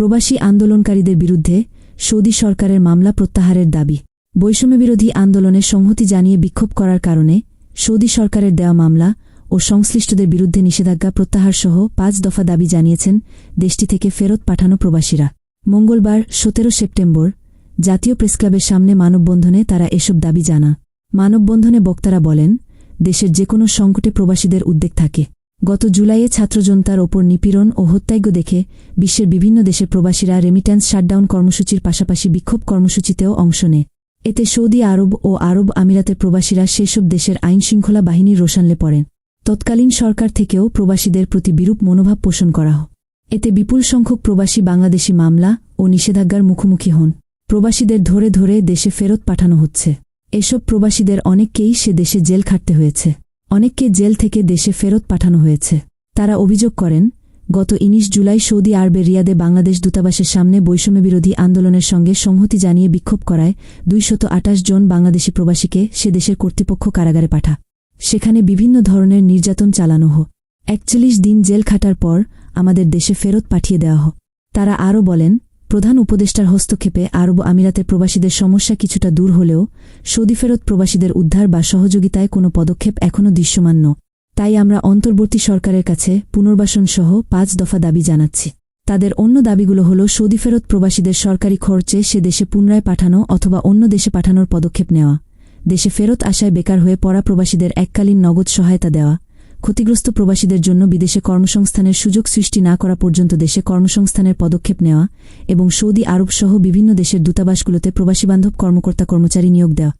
প্রবাসী আন্দোলনকারীদের বিরুদ্ধে সৌদি সরকারের মামলা প্রত্যাহারের দাবি। বৈষম্যবিরোধী আন্দোলনে সংহতি জানিয়ে বিক্ষোভ করার কারণে সৌদি সরকারের দেওয়া মামলা ও সংশ্লিষ্টদের বিরুদ্ধে নিষেধাজ্ঞা প্রত্যাহারসহ পাঁচ দফা দাবি জানিয়েছেন দেশটি থেকে ফেরত পাঠানো প্রবাসীরা। মঙ্গলবার, সতেরো সেপ্টেম্বর, জাতীয় প্রেসক্লাবের সামনে মানববন্ধনে তারা এসব দাবি জানা। মানববন্ধনে বক্তারা বলেন, দেশের যে কোনো সংকটে প্রবাসীদের উদ্বেগ থাকে। গত জুলাইয়ে ছাত্রজনতার ওপর নিপীড়ন ও হত্যাজ্ঞ দেখে বিশ্বের বিভিন্ন দেশের প্রবাসীরা রেমিট্যান্স শাটডাউন কর্মসূচির পাশাপাশি বিক্ষোভ কর্মসূচিতেও অংশ নেয়। এতে সৌদি আরব ও আরব আমিরাতের প্রবাসীরা সেসব দেশের আইনশৃঙ্খলা বাহিনীর রোশানলে পড়েন। তৎকালীন সরকার থেকেও প্রবাসীদের প্রতি বিরূপ মনোভাব পোষণ করা হয়। এতে বিপুল সংখ্যক প্রবাসী বাংলাদেশি মামলা ও নিষেধাজ্ঞার মুখোমুখি হন। প্রবাসীদের ধরে ধরে দেশে ফেরত পাঠানো হচ্ছে। এসব প্রবাসীদের অনেককেই সে দেশে জেল খাটতে হয়েছে। অনেককে জেল থেকে দেশে ফেরত পাঠানো হয়েছে। তারা অভিযোগ করেন, গত ইনিশ জুলাই সৌদি আরবের রিয়াদে বাংলাদেশ দূতাবাসের সামনে বৈষম্যবিরোধী আন্দোলনের সঙ্গে সংহতি জানিয়ে বিক্ষোভ করায় দুইশত জন বাংলাদেশি প্রবাসীকে সে দেশের কর্তৃপক্ষ কারাগারে পাঠা। সেখানে বিভিন্ন ধরনের নির্যাতন চালানো হোক। একচল্লিশ দিন জেল খাটার পর আমাদের দেশে ফেরত পাঠিয়ে দেওয়া হোক। তারা আরও বলেন প্রধান উপদেষ্টার হস্তক্ষেপে আরব আমিরাতের প্রবাসীদের সমস্যা কিছুটা দূর হলেও সৌদি ফেরত প্রবাসীদের উদ্ধার বা সহযোগিতায় কোনো পদক্ষেপ এখনও দৃশ্যমান ন তাই আমরা অন্তর্বর্তী সরকারের কাছে পুনর্বাসন সহ পাঁচ দফা দাবি জানাচ্ছি। তাদের অন্য দাবিগুলো হল সৌদি ফেরত প্রবাসীদের সরকারি খরচে সে দেশে পুনরায় পাঠানো অথবা অন্য দেশে পাঠানোর পদক্ষেপ নেওয়া, দেশে ফেরত আসায় বেকার হয়ে পড়া প্রবাসীদের এককালীন নগদ সহায়তা দেওয়া ক্ষতিগ্রস্ত প্রবাসীদের জন্য বিদেশে কর্মসংস্থানের সুযোগ সৃষ্টি না করা পর্যন্ত দেশে কর্মসংস্থানের পদক্ষেপ নেওয়া এবং সৌদি আরবসহ বিভিন্ন দেশের দূতাবাসগুলোতে প্রবাসীবান্ধব কর্মকর্তা কর্মচারী নিয়োগ দেওয়া।